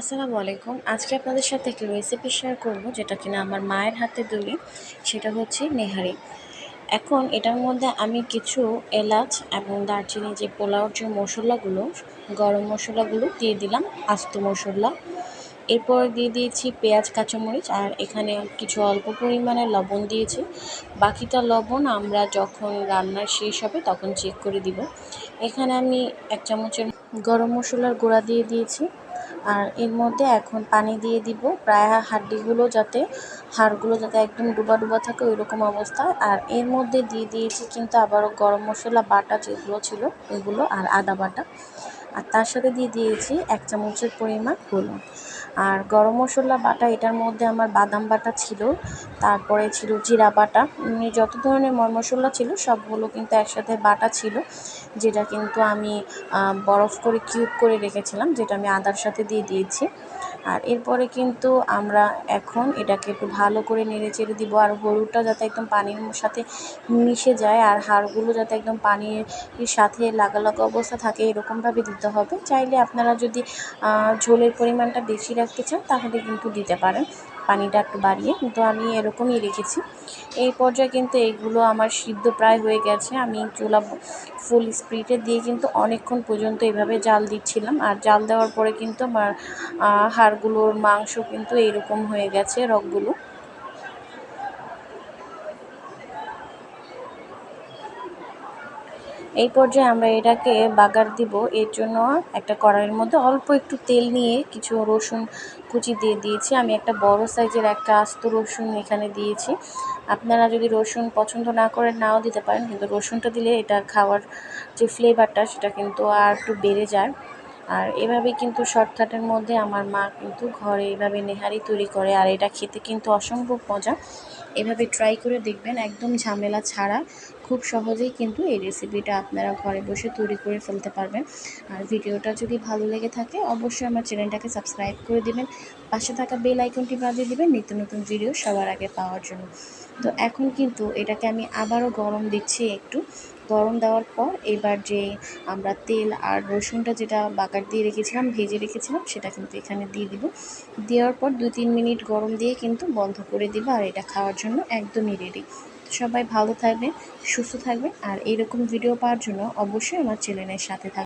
আসসালামু আলাইকুম। আজকে আপনাদের সাথে একটি রেসিপি শেয়ার করব, যেটা কিনা আমার মায়ের হাতে তৈরি, সেটা হচ্ছে নেহারি। এখন এটার মধ্যে আমি কিছু এলাচ এবং দারচিনি যে পোলাওর যে মশলাগুলো, গরম মশলাগুলো দিয়ে দিলাম, আস্ত মশলা। এরপর দিয়ে দিয়েছি পেঁয়াজ, কাঁচামরিচ, আর এখানে কিছু অল্প পরিমাণে লবণ দিয়েছি। বাকিটা লবণ আমরা যখন রান্নার শেষ হবে তখন চেক করে দিব। এখানে আমি এক চামচের গরম মশলার গুঁড়া দিয়ে দিয়েছি। আর এর মধ্যে এখন পানি দিয়ে দিব। প্রায় হাড্ডিগুলো যাতে, হাড়গুলো যাতে একদম ডুবা ডুবা থাকে ওই রকম অবস্থা। আর এর মধ্যে দিয়ে দিয়েছি কিন্তু আবারও গরম মশলা, বাটা যেগুলো ছিল ওইগুলো আর আদা বাটা। আর তার সাথে দিয়ে দিয়েছি এক চামচের পরিমাণ হলুদ। আর গরম মশলা বাটা, এটার মধ্যে আমার বাদাম বাটা ছিল, তারপরে ছিল জিরা বাটা। যত ধরনের মশলা ছিল, সবগুলো কিন্তু একসাথে বাটা ছিল, যেটা কিন্তু আমি বরফ করে কিউব করে রেখেছিলাম, যেটা আমি আদার সাথে দিয়ে দিয়েছি। আর এরপরে কিন্তু আমরা এখন এটাকে একটু ভালো করে নেড়ে চেড়ে দিব আর হলুদটা যাতে একদম পানির সাথে মিশে যায় আর হাড়গুলো যাতে একদম পানির সাথে লাগা লাগা অবস্থা থাকে, এরকমভাবে দিতে হবে। চাইলে আপনারা যদি ঝোলের পরিমাণটা বেশি রাখতে চান তাহলে কিন্তু দিতে পারেন। পানিটা একটু বাড়িয়ে তো আমি এরকমই রেখেছি। এই পর্যায়ে কিন্তু এইগুলো আমার সিদ্ধ প্রায় হয়ে গেছে। আমি চুলা ফুল স্পিডে দিয়ে কিন্তু অনেকক্ষণ পর্যন্ত এভাবে জাল দিচ্ছিলাম। আর জাল দেওয়ার পরে কিন্তু আমার হাড়গুলোর মাংস কিন্তু এইরকম হয়ে গেছে রগগুলো। এই পর্যায়ে আমরা এটাকে বাগার দিব। এর জন্য একটা কড়াইয়ের মধ্যে অল্প একটু তেল নিয়ে কিছু রসুন কুচি দিয়ে দিয়েছি। আমি একটা বড় সাইজের একটা আস্ত রসুন এখানে দিয়েছি। আপনারা যদি রসুন পছন্দ না করে নাও দিতে পারেন। কিন্তু রসুনটা দিলে এটা খাওয়ার যে ফ্লেভারটা সেটা কিন্তু আর একটু বেড়ে যায়। আর এভাবেই কিন্তু শর্টকাটের মধ্যে আমার মা কিন্তু ঘরে এভাবে নেহারি তৈরি করে, আর এটা খেতে কিন্তু অসম্ভব মজা। এভাবে ট্রাই করে দেখবেন, একদম ঝামেলা ছাড়া। খুব সহজেই কিন্তু এই রেসিপিটা আপনারা ঘরে বসে তৈরি করে ফেলতে পারবেন। আর ভিডিওটা যদি ভালো লেগে থাকে, অবশ্যই আমার চ্যানেলটাকে সাবস্ক্রাইব করে দেবেন। পাশে থাকা বেল আইকনটি বাজিয়ে দেবেন নিত্য নতুন ভিডিও সবার আগে পাওয়ার জন্য। তো এখন কিন্তু এটাকে আমি আবারও গরম দিচ্ছি একটু। গরম দেওয়ার পর এবার যে আমরা তেল আর রসুনটা যেটা বাকার দিয়ে রেখেছিলাম, ভেজে রেখেছিলাম, সেটা কিন্তু এখানে দিয়ে দিব। দেওয়ার পর দু তিন মিনিট গরম দিয়ে কিন্তু বন্ধ করে দিব আর এটা খাওয়ার জন্য একদমই রেডি সবাই ভালো থাকবেন, সুস্থ থাকবেন আর এইরকম ভিডিও পাওয়ার জন্য অবশ্যই আমার চ্যানেলের সাথে থাকবেন।